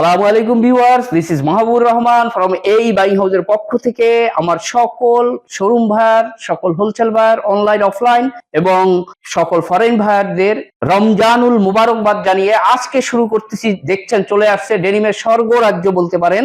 আসসালামু আলাইকুম viewers this is Mahbub Rahman from এই বাইং হাউসের পক্ষ থেকে আমার সকল শোরুম ভাইয়ার, সকল হোলসেল ভাইয়ার অনলাইন অফলাইন এবং সকল ফরেন ভাইয়ারদের রমজানুল মুবারকবাদ জানিয়ে আজকে শুরু করতেছি। দেখছেন, চলে আসছে ডেনিমের স্বর্গ রাজ্য বলতে পারেন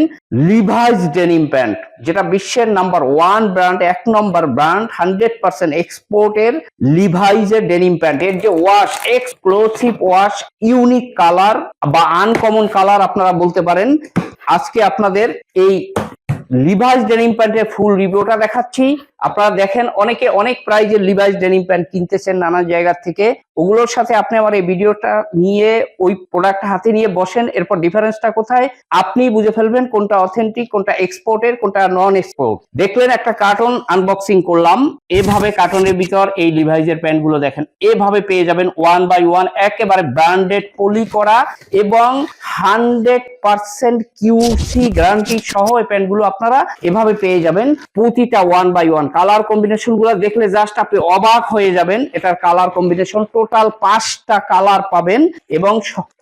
লিভাইস ডেনিম প্যান্ট যেটা বিশ্বের নাম্বার ওয়ান ব্র্যান্ড এক নম্বর ব্র্যান্ড হান্ড্রেড পার্সেন্ট এক্সপোর্টের লিভাইজের ডেনিম প্যান্ট এর যে wash exclusive wash unique colour বা আনকমন কালার আপনারা বলতে পারেন আজকে আপনাদের এই রিভার্স ডেনিম প্যান্টের ফুল রিভিউটা দেখাচ্ছি। আপনারা দেখেন অনেকে অনেক প্রাইজের লিভাইস ডেনিম প্যান্ট কিনতেছেন নানা জায়গা থেকে, ওগুলোর সাথে আপনি আমার এই ভিডিওটা নিয়ে, ওই প্রোডাক্ট হাতে নিয়ে বসেন, এরপর ডিফারেন্সটা কোথায়? আপনি বুঝে ফেলবেন কোনটা অথেন্টিক কোনটা এক্সপোর্টের কোনটা নন এক্সপোর্ট দেখলেন একটা কার্টন আনবক্সিং করলাম, এভাবে কার্টনের ভিতর এই লিভাইজের প্যান্টগুলো দেখেন, এভাবে পেয়ে যাবেন ওয়ান বাই ওয়ান একেবারে ব্র্যান্ডেড পলি করা এবং হান্ড্রেড পার্সেন্ট কিউসি গ্যারান্টি সহ এই প্যান্টগুলো আপনারা এভাবে পেয়ে যাবেন, প্রতিটা ওয়ান বাই ওয়ান কালার কম্বিনেশনগুলো দেখলে জাস্ট আপনি অবাক হয়ে যাবেন। এটার কালার কম্বিনেশন টোটাল পাঁচটা কালার পাবেন এবং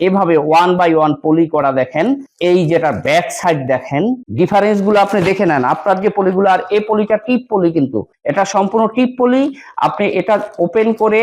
এভাবে ওয়ান বাই ওয়ান পলি করা দেখেন। এই যেটা ব্যাক সাইড দেখেন, ডিফারেন্সগুলো আপনি দেখে নেন। আপনার যে পলিগুলো, আর এই পলিটা টিপ পলি কিন্তু। এটা সম্পূর্ণ টিপ পলি। আপনি এটা ওপেন করে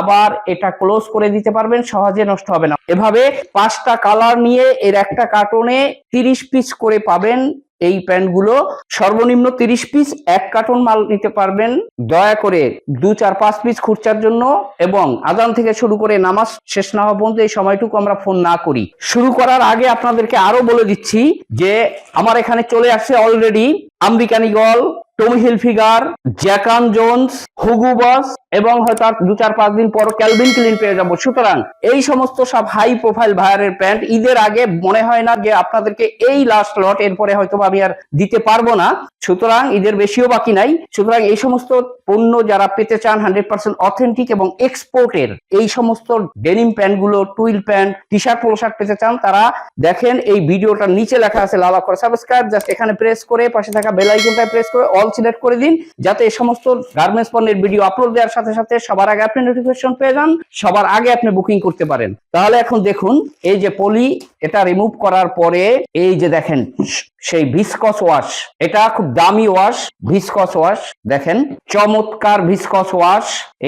আবার এটা ক্লোজ করে দিতে পারবেন, সহজে নষ্ট হবে না। এভাবে পাঁচটা কালার নিয়ে এর একটা কার্টনে তিরিশ পিস করে পাবেন। এই প্যান্টগুলো সর্বনিম্ন তিরিশ পিস এক কার্টন মাল নিতে পারবেন। দয়া করে দু চার পাঁচ পিস খুরচার জন্য এবং আদান থেকে শুরু করে নামাজ শেষ না হওয়া পর্যন্ত এই সময়টুকু আমরা ফোন না করি। শুরু করার আগে আপনাদেরকে আরও বলে দিচ্ছি যে, আমার এখানে চলে আসছে already আম্বিকানিগল Tommy Hilfiger Jack and Jones Hugo Boss এবং হয়তো আর দু চার পাঁচ দিন পর ক্যালভিন ক্লিন পেয়ে যাব। সুতরাং এই সমস্ত সব হাই প্রোফাইল ভায়ারের প্যান্ট ঈদের আগে মনে হয় না যে আপনাদেরকে এই লাস্ট লট এরপরে হয়তো আমি আর দিতে পারব না। সুতরাং ঈদের বেশিও বাকি নাই। সুতরাং এই সমস্ত পণ্য যারা পেতে চান হান্ড্রেড পার্সেন্ট অথেন্টিক এবং এক্সপোর্টের এই সমস্ত ডেনিম প্যান্টগুলো twill pant T shirt polo shirt পেতে চান, তারা দেখেন এই ভিডিওটার নিচে লেখা আছে লাল করে সাবস্ক্রাইব জাস্ট এখানে প্রেস করে পাশে থাকা বেল আইকনটায় প্রেস করে অল সিলেক্ট করে দিন, যাতে এই সমস্ত গার্মেন্টস পণ্যের ভিডিও আপলোড দেওয়ার সাথে সাথে সবার আগে আপনি নোটিফিকেশন পেয়ে যান, সবার আগে আপনি বুকিং করতে পারেন। তাহলে এখন দেখুন, এই যে পলি এটা রিমুভ করার পরে, এই যে দেখেন সেই ভিসকস ওয়াশ এটা খুব দামি ওয়াশ ভিসকস ওয়াশ দেখেন, চমৎকার ভিসকস ওয়াশ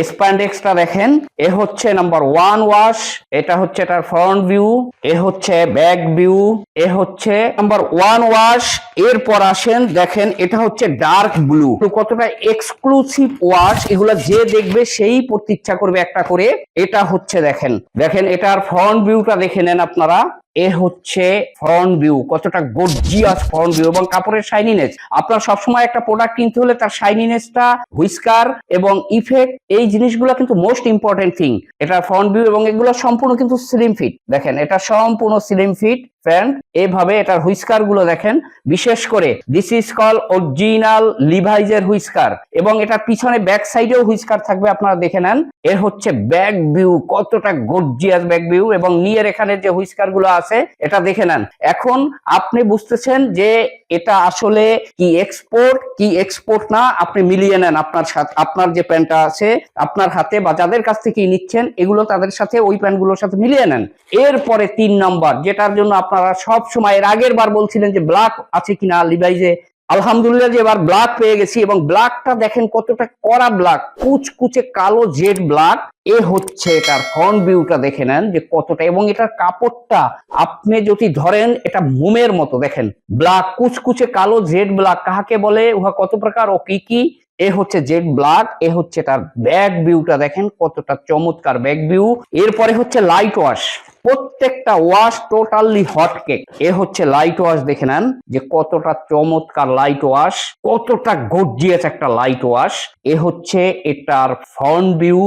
স্প্যান্ডেক্সটা দেখেন, এ হচ্ছে নাম্বার ওয়ান ওয়াশ এটা হচ্ছে এটার ফ্রন্ট ভিউ এ হচ্ছে ব্যাক ভিউ এ হচ্ছে নাম্বার ওয়ান ওয়াশ এরপর আসেন, দেখেন, এটা হচ্ছে ডার্ক ব্লু কতটা এক্সক্লুসিভ ওয়াশ এগুলা যে দেখবে সেই পড়তে ইচ্ছা করবে একটা করে। এটা হচ্ছে, দেখেন দেখেন, এটার ফ্রন্ট ভিউটা দেখে নেন আপনারা। এ হচ্ছে ফ্রন্ট ভিউ কতটা গর্জিয়াস ফ্রন্ট ভিউ এবং কাপড়ের শাইনিনেস আপনার সবসময় একটা প্রোডাক্ট কিনতে হলে তার শাইনিনেসটা হুইস্কার এবং ইফেক্ট এই জিনিসগুলো কিন্তু মোস্ট ইম্পর্টেন্ট থিং এটা ফ্রন্ট ভিউ এবং এগুলো সম্পূর্ণ কিন্তু স্লিম ফিট দেখেন, এটা সম্পূর্ণ স্লিম ফিট প্যান্ট এভাবে এটার হুইস্কারগুলো দেখেন। বিশেষ করে দিস ইজ কল অরিজিনাল লিভাইজের হুইস্কার। এবং এটার পিছনে ব্যাক সাইডেও হুইস্কার থাকবে, আপনারা দেখে নেন। এর হচ্ছে ব্যাক ভিউ কতটা গর্জিয়াস ব্যাক ভিউ এবং নিয়ের এখানে যে হুইস্কারগুলো আছে, এটা দেখে নেন। এখন আপনি বুঝতেছেন যে এটা আসলে কি এক্সপোর্ট কি এক্সপোর্ট না, আপনি মিলিয়ে নেন আপনার সাথে, আপনার যে প্যান্টটা আছে, আপনার হাতে বা যাদের কাছ থেকে নিচ্ছেন, এগুলো তাদের সাথে, ওই প্যান্টগুলোর সাথে মিলিয়ে নেন। এরপরে তিন নাম্বার, যেটার জন্য আপনারা সব সময় এর আগের বার বলছিলেন যে ব্ল্যাক আছে কিনা লিভাইজে আলহামদুলিল্লাহ যে এবার ব্ল্যাক পেয়ে গেছি এবং ব্ল্যাকটা দেখেন কতটা কড়া ব্ল্যাক কুচকুচে কালো জেড ব্ল্যাক এ হচ্ছে এটার ফ্রন্ট ভিউটা দেখে নেন যে কতটা, এবং এটার কাপড়টা আপনি যদি ধরেন এটা মোমের মতো দেখেন। ব্ল্যাক কুচকুচে কালো জেড ব্ল্যাক কাহাকে বলে? উহা কত প্রকার ও কি কি? এ হচ্ছে জেড ব্ল্যাক এ হচ্ছে তার ব্যাক ভিউটা দেখেন কতটা চমৎকার ব্যাক ভিউ। এরপরে হচ্ছে লাইট ওয়াশ, প্রত্যেকটা ওয়াশ টোটালি হট কেক। এ হচ্ছে লাইট ওয়াশ দেখে নেন যে কতটা চমৎকার লাইট ওয়াশ, কতটা গর্জিয়াস একটা লাইট ওয়াশ। এ হচ্ছে এটার ফ্রন্ট ভিউ,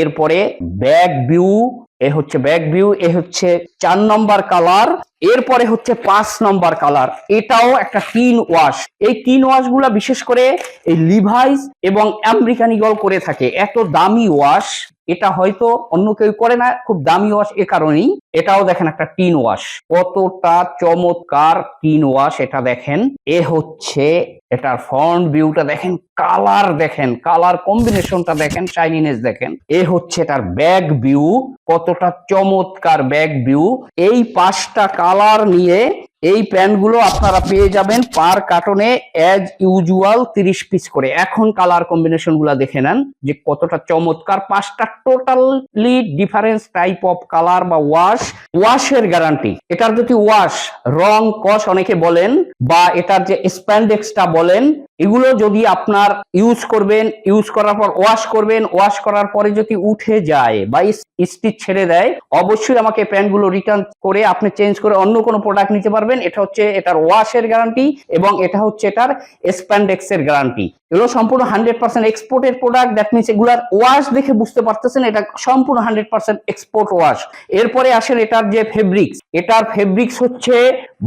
এরপরে ব্যাক ভিউ এ হচ্ছে ব্যাক ভিউ এ হচ্ছে চার নম্বর কালার এরপরে হচ্ছে পাঁচ নম্বর কালার এটাও একটা তিন ওয়াশ এই তিন ওয়াশগুলা বিশেষ করে এই লিভাইস এবং আমেরিকান ইগল করে থাকে। এত দামি ওয়াশ এটা হয়তো অন্য কেউ করে না, খুব দামি ওয়াশ এ কারণেই। এটাও দেখেন একটা টিন ওয়াশ কতটা চমৎকার টিন ওয়াশ এটা দেখেন। এ হচ্ছে এটার ফ্রন্ট ভিউটা দেখেন কালার দেখেন কালার কম্বিনেশনটা দেখেন শাইনিনেস দেখেন। এ হচ্ছে এটার ব্যাক ভিউ কতটা চমৎকার ব্যাক ভিউ এই পাঁচটা কালার নিয়ে এই প্যান্টগুলো আপনারা পেয়ে যাবেন পার কার্টনে অ্যাজ ইউজুয়াল তিরিশ পিস করে। এখন কালার কম্বিনেশনগুলা দেখে নেন যে কতটা চমৎকার। পাঁচটা totally difference type of colour বা ওয়াশ ওয়াশের গ্যারান্টি এটার যদি ওয়াশ রং কস অনেকে বলেন, বা এটার যে স্প্যান্ডেক্সটা বলেন, এগুলো যদি আপনার ইউজ করবেন ইউজ করার পর ওয়াশ করবেন ওয়াশ করার পরে যদি উঠে যায় বা স্টিচ ছেড়ে দেয়, অবশ্যই আমাকে প্যান্টগুলো রিটার্ন করে আপনি চেঞ্জ করে অন্য কোনো প্রোডাক্ট নিতে পারবেন। এটা হচ্ছে এটার ওয়াশের গ্যারান্টি এবং এটা হচ্ছে এটার স্প্যান্ডেক্সের গ্যারান্টি এগুলো সম্পূর্ণ হান্ড্রেড পার্সেন্ট এক্সপোর্টের প্রোডাক্ট দ্যাট মিনস এগুলার ওয়াশ দেখে বুঝতে পারতেছেন, এটা সম্পূর্ণ হান্ড্রেড পার্সেন্ট এক্সপোর্ট ওয়াশ এরপরে আসেন এটার যে ফেব্রিক্স এটার ফেব্রিক্স হচ্ছে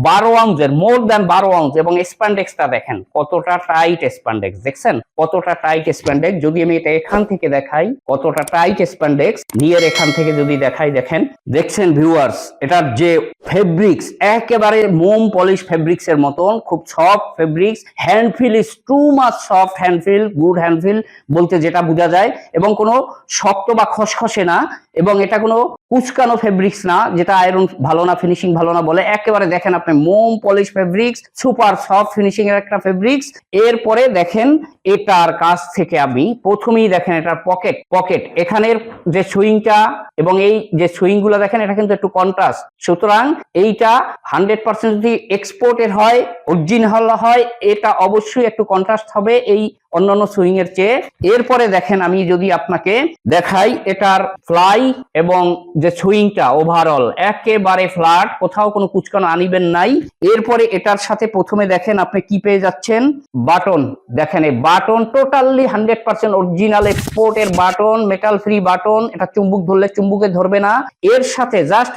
বারো আউন্সের মোর দ্যান বারো আউন্স, এবং স্প্যান্ডেক্সটা দেখেন, কতটা টাইট স্প্যান্ডেক্স দেখছেন? কতটা টাইট স্প্যান্ডেক্স যদি আমি এটা এখান থেকে দেখাই, কতটা টাইট স্প্যান্ডেক্স নিয়ের এখান থেকে যদি দেখাই, দেখেন, দেখছেন ভিউয়ার্স এটার যে ফেব্রিক্স একেবারে মোম পলিশ ফেব্রিক্স এর মতন, খুব soft fabrics hand feel is too much soft hand feel good hand feel বলতে যেটা বোঝা যায় এবং কোনো শক্ত বা খসখসে না এবং এটা কোনো কুচকানো ফেব্রিক্স না, যেটা আয়রন ভালো না ফিনিশিং ভালো না বলে, একেবারে দেখেন আপনি মোম polish fabrics super soft finishing এর একটা ফেব্রিক্স এরপরে দেখেন এটার কাছ থেকে আমি প্রথমেই দেখেন এটার পকেট পকেট এখানের যে সুইংটা এবং এই যে সুইংগুলো দেখেন, এটা কিন্তু একটু কন্ট্রাস্ট সুতরাং এইটা হান্ড্রেড পার্সেন্ট যদি এক্সপোর্টের হয় অরিজিনাল হয়, এটা অবশ্যই একটু কন্ট্রাস্ট হবে। এই অন্যান্য সুইং এর চেয়ে। এরপরে দেখেন আমি যদি আপনাকে দেখাই এটার ফ্লাই এবং যে সুইংটা ওভারঅল একেবারে ফ্ল্যাট কোথাও কোনো কুচকানো আনিবেন নাই। এরপরে এটার সাথে প্রথমে দেখেন আপনি কি পেয়ে যাচ্ছেন? বাটন। দেখেন এই button totally hundred percent original export এর বাটন মেটাল ফ্রি বাটন। এটা চুম্বুক ধরলে চুম্বুকে ধরবে না। এর সাথে জাস্ট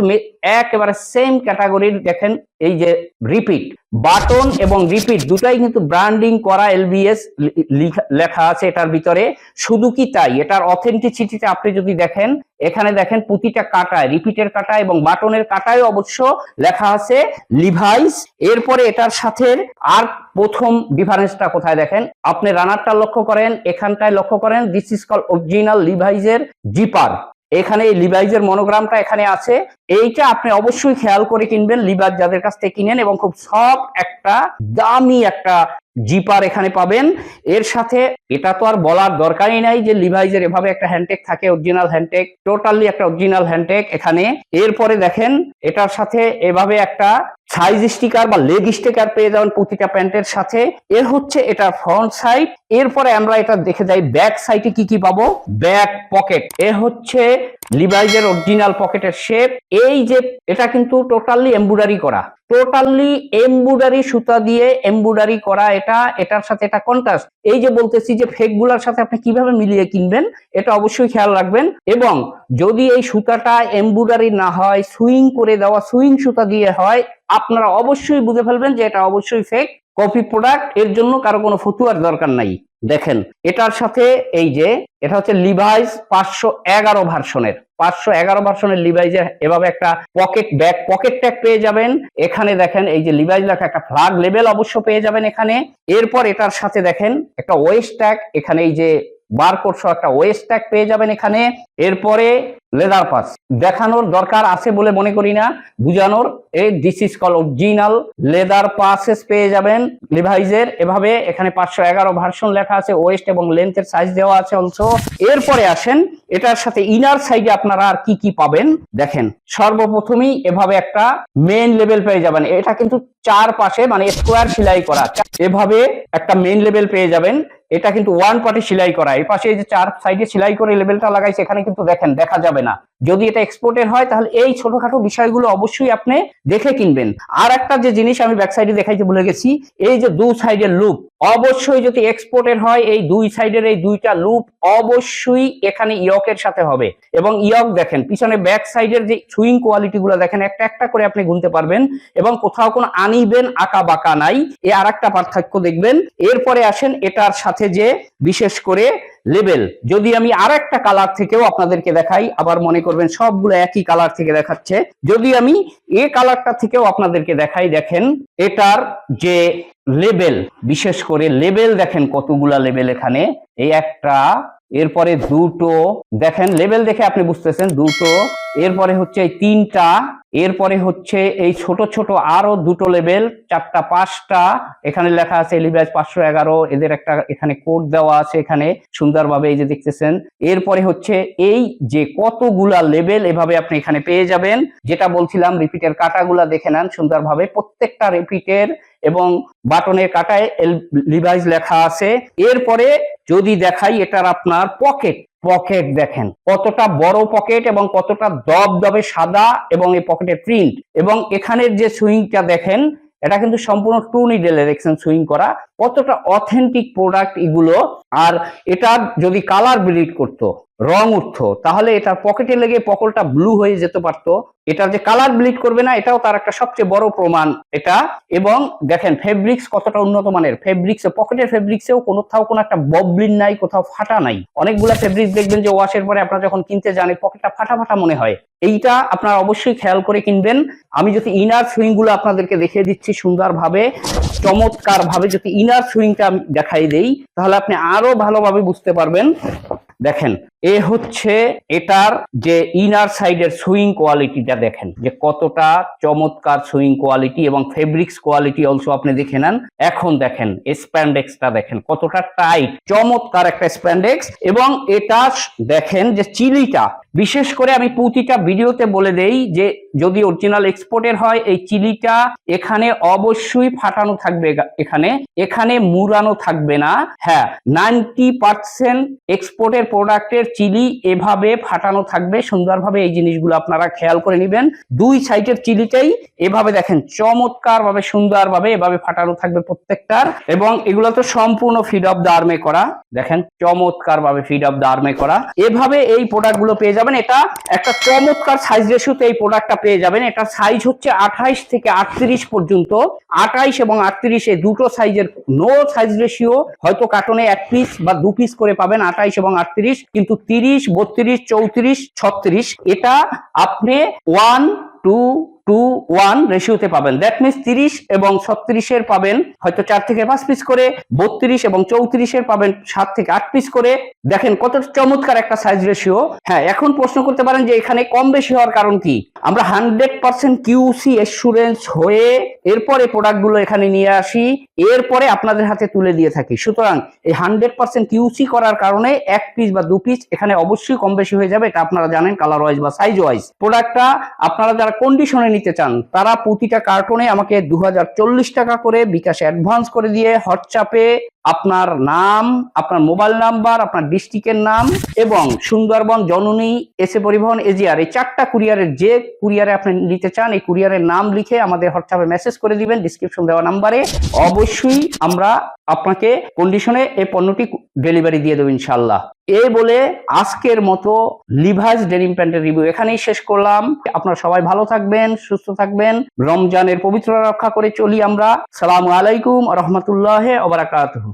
একেবারে সেম ক্যাটাগরির দেখেন এই যে রিপিট বাটন এবং রিপিট দুটাই কিন্তু ব্র্যান্ডিং করা এলবিএস লেখা আছে এটার ভিতরে। শুধু কি তাই? এটার অথেন্টিসিটিতে আপনি যদি দেখেন, এখানে দেখেন প্রতিটা কাটায় রিপিটের কাটা এবং বাটনের কাটায় অবশ্য লেখা আছে লিভাইস এরপরে এটার সাথে আর প্রথম ডিফারেন্সটা কোথায় দেখেন? আপনি রানারটা লক্ষ্য করেন, এখানটায় লক্ষ্য করেন দিস ইজ কল অরিজিনাল লিভাইজের জিপার এখানে এই লিভাইজের মনোগ্রামটা এখানে আছে। এইটা আপনি অবশ্যই খেয়াল করে কিনবেন লিভার যাদের কাছ থেকে কিনেন এবং খুব সফট একটা, দামি একটা জিপার এখানে পাবেন। এর সাথে এটা তো আর বলার দরকারই নাই যে লিভাইজের এভাবে একটা হ্যান্ডটেক থাকে অরিজিনাল হ্যান্ডটেক টোটালি একটা অরিজিনাল হ্যান্ডটেক এখানে। এরপরে দেখেন, এটার সাথে এভাবে একটা সাইজ স্টিকার বা লেগ স্টিকার পেয়ে যাবেন প্রতিটা প্যান্টের সাথে। এর হচ্ছে এটা ফ্রন্ট সাইড এরপরে আমরা এটা দেখে যাই ব্যাক সাইডে কি কি পাবো? ব্যাক পকেট এ হচ্ছে লিভাইজের অরিজিনাল পকেটের শেপ এই যে, এটা কিন্তু টোটালি এমব্রয়ডারি করা। টোটালি এমব্রয়ডারি সুতা দিয়ে এমব্রয়ডারি করা এটা, এটার সাথে এটা কন্ট্রাস্ট এই যে বলতেছি যে ফেকগুলার সাথে আপনি কীভাবে মিলিয়ে কিনবেন, এটা অবশ্যই খেয়াল রাখবেন। এবং যদি এই সুতাটা এমব্রয়ডারি না হয় সুইং করে দেওয়া সুইং সুতা দিয়ে হয়, আপনারা অবশ্যই বুঝে ফেলবেন যে এটা অবশ্যই ফেক কপি প্রোডাক্টের জন্য কারও কোনো ফতুয়ার দরকার নাই। দেখেন, এটার সাথে এই যে, এটা হচ্ছে লিভাইস পাঁচশো এগারো ভার্সনের পাঁচশো এগারো ভার্সনের লিভাইজের এভাবে একটা পকেট ব্যাক পকেট ট্যাগ পেয়ে যাবেন। এখানে দেখেন, এই যে লিভাইজ লেখা একটা ফ্লাগ লেভেল অবশ্য পেয়ে যাবেন এখানে। এরপর এটার সাথে দেখেন, একটা ওয়েস্ট ট্যাগ এখানে এই যে বারকোড সহ একটা ওয়েস্ট ট্যাগ পেয়ে যাবেন এখানে। এরপরে লেদার পাস। দেখানোর দরকার আছে বলে মনে করি না। বুঝানোর এই this is call original leather patches পেয়ে যাবেন লিভাইজের এভাবে এখানে পাঁচশো এগারো ভার্সন লেখা আছে ওয়েস্ট এবং লেন্থের সাইজ দেওয়া আছে অলসো এরপরে আসেন, এটার সাথে ইনার সাইডে আপনারা আর কি কি পাবেন? দেখেন, সর্বপ্রথমেই এভাবে একটা মেন লেভেল পেয়ে যাবেন। এটা কিন্তু চার পাশে মানে স্কোয়ার সেলাই করা। এভাবে একটা মেন লেভেল পেয়ে যাবেন। এটা কিন্তু ওয়ান পার্টি সেলাই করা। এই পাশে এই যে চার সাইডে সেলাই করে লেভেলটা লাগাইছে এখানে কিন্তু দেখেন, দেখা যাবে। না। যদি এটা এক্সপোর্টের হয়, তাহলে এই ছোটখাটো বিষয়গুলো অবশ্যই আপনি দেখে কিনবেন। আর একটা যে জিনিস আমি ব্যাক সাইডে দেখাইতে ভুলে গেছি, এই যে দু সাইডের লুপ অবশ্যই যদি এক্সপোর্টের হয়, এই দুই সাইডের এই দুইটা লুপ অবশ্যই এখানে ইয়কের সাথে হবে। এবং ইয়ক দেখেন, পিছনে ব্যাক সাইডের যে সুইং কোয়ালিটি গুলো দেখেন, একটা একটা করে আপনি গুনতে পারবেন। এবং কোথাও কোনো আনিবেন, আঁকা বাঁকা নাই। এ আর একটা পার্থক্য দেখবেন। এরপরে আসেন এটার সাথে যে, বিশেষ করে লেবেল যদি আমি আর একটা কালার থেকেও আপনাদেরকে দেখাই, আবার মনে করবেন সবগুলো একই কালার থেকে দেখাচ্ছে। যদি আমি এ কালারটা থেকেও আপনাদেরকে দেখাই, দেখেন, এটার যে লেবেল বিশেষ করে লেবেল দেখেন কতগুলা লেবেল এখানে। এই একটা, এরপরে দুটো, দেখেন লেভেল দেখে আপনি বুঝতেছেন, দুটো, এরপরে হচ্ছে এই তিনটা এরপরে হচ্ছে এই ছোট ছোট আরও দুটো লেভেল চারটা, পাঁচটা, এখানে লেখা আছে এলিভাইজ পাঁচশো এগারো, এদের একটা এখানে কোড দেওয়া আছে এখানে, সুন্দরভাবে এই যে দেখতেছেন। এরপরে হচ্ছে এই যে কতগুলা লেভেল এভাবে আপনি এখানে পেয়ে যাবেন, যেটা বলছিলাম রিপিটের কাটাগুলা দেখে নেন সুন্দরভাবে। প্রত্যেকটা রিপিটের এবং বাটনের কাটায় লিভাইজ লেখা আছে। এরপরে যদি দেখাই এটার আপনার পকেট পকেট দেখেন কতটা বড় পকেট এবং কতটা দব দবে সাদা এবং এই পকেটের প্রিন্ট। এবং এখানের যে সুইংটা দেখেন, এটা কিন্তু সম্পূর্ণ টু নিডেলে দেখছেন সুইং করা। কতটা অথেন্টিক প্রোডাক্ট এগুলো। আর এটা যদি কালার ব্লিড করতো রং উঠতো। তাহলে এটার পকেটে লেগে পকলটা ব্লু হয়ে যেতে পারতো। এটার যে কালার ব্লিড করবে না, এটাও তার একটা সবচেয়ে বড় প্রমাণ এটা। এবং দেখেন ফেব্রিক্স কতটা উন্নত মানের। ফেব্রিক্স পকেটের ফেব্রিক্সেও কোথাও কোনো একটা ববলিন নাই, কোথাও ফাটা নাই। অনেকগুলা ফেব্রিক্স দেখবেন যে ওয়াশের পরে আপনারা যখন কিনতে যান পকেটটা ফাটা ফাটা মনে হয়। এইটা আপনারা অবশ্যই খেয়াল করে কিনবেন। আমি যদি ইনার সুইংগুলো আপনাদেরকে দেখিয়ে দিচ্ছি সুন্দরভাবে চমৎকার ভাবে যদি ইনার সুইংটা দেখাই দেই, তাহলে আপনি আরও ভালোভাবে বুঝতে পারবেন। দেখেন, এ হচ্ছে এটার যে ইনার সাইডের সুইং কোয়ালিটিটা দেখেন, যে কতটা চমৎকার সুইং কোয়ালিটি এবং ফেব্রিক্স কোয়ালিটি অলসো আপনি দেখে নেন। এখন দেখেন স্প্যান্ডেক্সটা দেখেন, কতটা টাইট চমৎকার একটা স্প্যান্ডেক্স এবং এটা দেখেন যে চিলিটা বিশেষ করে আমি প্রতিটা ভিডিওতে বলে দেই যে যদি অরিজিনাল এক্সপোর্টের হয়, এই চিলিটা এখানে অবশ্যই ফাটানো থাকবে এখানে। এখানে মুড়ানো থাকবে না। হ্যাঁ নাইনটি পার্সেন্ট এক্সপোর্টের প্রোডাক্টের চিলি এভাবে ফাটানো থাকবে। সুন্দরভাবে এই জিনিসগুলো আপনারা খেয়াল করে নেবেন। দুই সাইডের চিলিটাই এভাবে দেখেন চমৎকার ভাবে সুন্দরভাবে এভাবে ফাটানো থাকবে প্রত্যেকটার। এবং এগুলো তো সম্পূর্ণ ফিড অফ দ্য আর্মে করা। দেখেন চমৎকার ভাবে ফিড অফ দ্য আর্মে করা। এভাবে এই প্রোডাক্টগুলো পেয়ে যাবেন, এটা একটা চমৎকার সাইজ রেশিওতে এই প্রোডাক্টটা পেয়ে যাবেন। এটা সাইজ হচ্ছে আঠাইশ থেকে আটত্রিশ পর্যন্ত। আঠাইশ এবং আটত্রিশ এই দুটো সাইজের নো সাইজ রেশিও হয়তো কার্টনে এক পিস বা দু পিস করে পাবেন আঠাইশ এবং আটত্রিশ, কিন্তু তিরিশ, বত্রিশ, চৌত্রিশ, ছত্রিশ, এটা আপনি ওয়ান টু টু ওয়ান রেশিওতে পাবেন। দ্যাট মিনস তিরিশ এবং ছত্রিশের পাবেন, হয়তো চার থেকে পাঁচ পিস করে, বত্রিশ এবং চৌত্রিশের পাবেন, সাত থেকে আট পিস করে। দেখেন কত চমৎকার একটা সাইজ রেশিও হ্যাঁ এখন প্রশ্ন করতে পারেন যে এখানে কম বেশি হওয়ার কারণ কি? আমরা হান্ড্রেড পার্সেন্ট কিউসি এসুরেন্স হয়ে এরপরে প্রোডাক্টগুলো এখানে নিয়ে আসি, এরপরে আপনাদের হাতে তুলে দিয়ে থাকি। সুতরাং এই হান্ড্রেড পার্সেন্ট কিউসি করার কারণে এক পিস বা দু পিস এখানে অবশ্যই কম বেশি হয়ে যাবে, এটা আপনারা জানেন কালার ওয়াইজ বা সাইজ ওয়াইজ প্রোডাক্টটা আপনারা যারা কন্ডিশনে নিতে চান, তারা প্রতিটা কার্টনে আমাকে দু হাজার চল্লিশ টাকা করে বিকাশে অ্যাডভান্স করে দিয়ে হোয়াটসঅ্যাপে আপনার নাম, আপনার মোবাইল নাম্বার, আপনার ডিস্ট্রিক্টের নাম এবং সুন্দরবন জননী, এসে পরিবহন এজিআর। এই চারটা কুরিয়ারের যে কুরিয়ারে আপনি নিতে চান, এই কুরিয়ারের নাম লিখে আমাদের হোয়াটসঅ্যাপে মেসেজ করে দিবেন ডিসক্রিপশন দেওয়া নাম্বারে অবশ্যই আমরা আপনাকে কন্ডিশনে এই পণ্যটি ডেলিভারি দিয়ে দেবো ইনশাল্লাহ এই বলে আজকের মতো লিভাইস ডেনিম প্যান্টের রিভিউ এখানেই শেষ করলাম। আপনারা সবাই ভালো থাকবেন, সুস্থ থাকবেন। রমজানের পবিত্র রক্ষা করে চলি আমরা। সালামু আলাইকুম রহমতুল্লাহ ওবরাকাতুহু